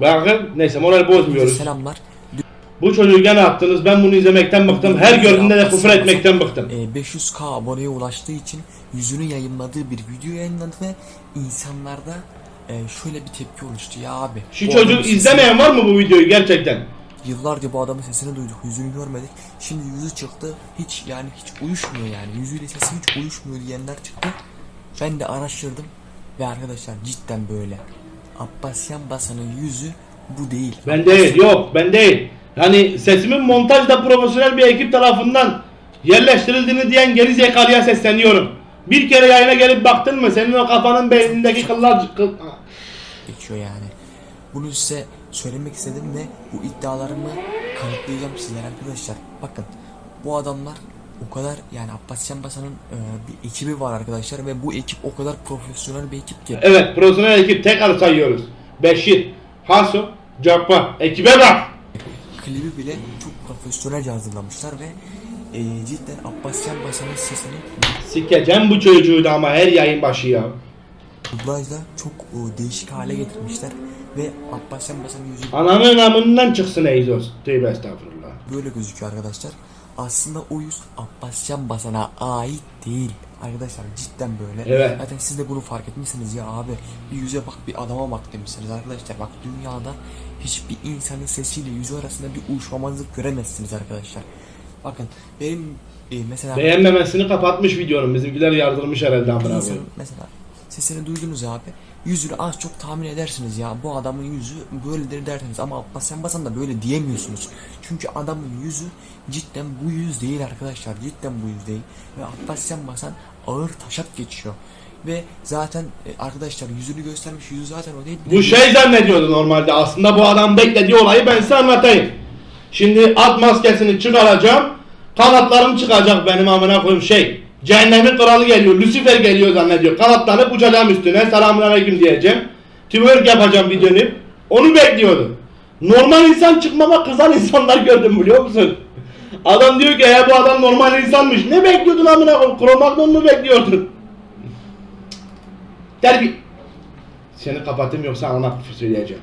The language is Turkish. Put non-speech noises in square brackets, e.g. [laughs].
Bakın neyse moral bozmuyoruz. Selamlar. Bu çocuğu gene attınız. Ben bunu izlemekten bıktım. Her gördüğümde de küfür etmekten bıktım. Ee, 500k aboneye ulaştığı için yüzünü yayınladığı bir video yayınladı ve insanlarda e, şöyle bir tepki oluştu ya abi. Şu sesini- izlemeyen var mı bu videoyu gerçekten? Yıllarca bu adamın sesini duyduk, yüzünü görmedik. Şimdi yüzü çıktı, hiç yani hiç uyuşmuyor yani. Yüzüyle sesi hiç uyuşmuyor diyenler çıktı. Ben de araştırdım ve arkadaşlar cidden böyle. Abbasyan Basan'ın yüzü bu değil. Ben değil. Yok ben değil. Yani sesimin montajda profesyonel bir ekip tarafından yerleştirildiğini diyen geri zekalıya sesleniyorum. Bir kere yayına gelip baktın mı senin o kafanın beynindeki kıllar... Kıl... geçiyor yani. Bunu size söylemek istedim ve bu iddialarımı kanıtlayacağım sizlere arkadaşlar. Bakın bu adamlar o kadar yani Abbasyan Basan'ın e, bir ekibi var arkadaşlar ve bu ekip o kadar profesyonel bir ekip ki. Evet profesyonel ekip tekrar sayıyoruz. Beşir, Hasu, Cabba. Ekibe bak. Klibi bile çok profesyonelce hazırlamışlar ve e, cidden Abbasyan Basan'ın sesini Sikeceğim bu çocuğu da ama her yayın başı ya. Dublajla çok e, değişik hale getirmişler ve Abbasyan Basan'ın yüzü Ananın amından çıksın Eyzos. Tövbe estağfurullah. böyle gözüküyor arkadaşlar. Aslında o yüz Abbasyan Basan'a ait değil. Arkadaşlar cidden böyle. Evet. Zaten siz de bunu fark etmişsiniz ya abi. Bir yüze bak bir adama bak demişsiniz arkadaşlar. Bak dünyada hiçbir insanın sesiyle yüzü arasında bir uyuşmamazlık göremezsiniz arkadaşlar. Bakın benim e, mesela Beğenmemesini kapatmış videonun. Bizimkiler yardırmış herhalde amına koyayım. mesela sesini duydunuz abi. Yüzünü az çok tahmin edersiniz ya. Bu adamın yüzü böyledir dersiniz ama Abbasyan Basan da böyle diyemiyorsunuz. Çünkü adamın yüzü cidden bu yüz değil arkadaşlar. Cidden bu yüz değil. Ve Abbasyan Basan ağır taşak geçiyor. Ve zaten e, arkadaşlar yüzünü göstermiş yüzü zaten o değil. Bu şey zannediyordu normalde. Aslında bu adam beklediği olayı ben size anlatayım. Şimdi at maskesini çıkaracağım. Kanatlarım çıkacak benim amına koyayım şey. Cehennemin kralı geliyor. Lucifer geliyor zannediyor. Kanatlanıp uçacağım üstüne. Selamünaleyküm diyeceğim. Twerk yapacağım bir dönüp. Onu bekliyordu. Normal insan çıkmama kızan [laughs] insanlar gördüm biliyor musun? Adam diyor ki ya bu adam normal insanmış. Ne bekliyordun amına koyayım? Kromagnon mu bekliyordun? Terbi. Seni kapatayım yoksa küfür söyleyeceğim.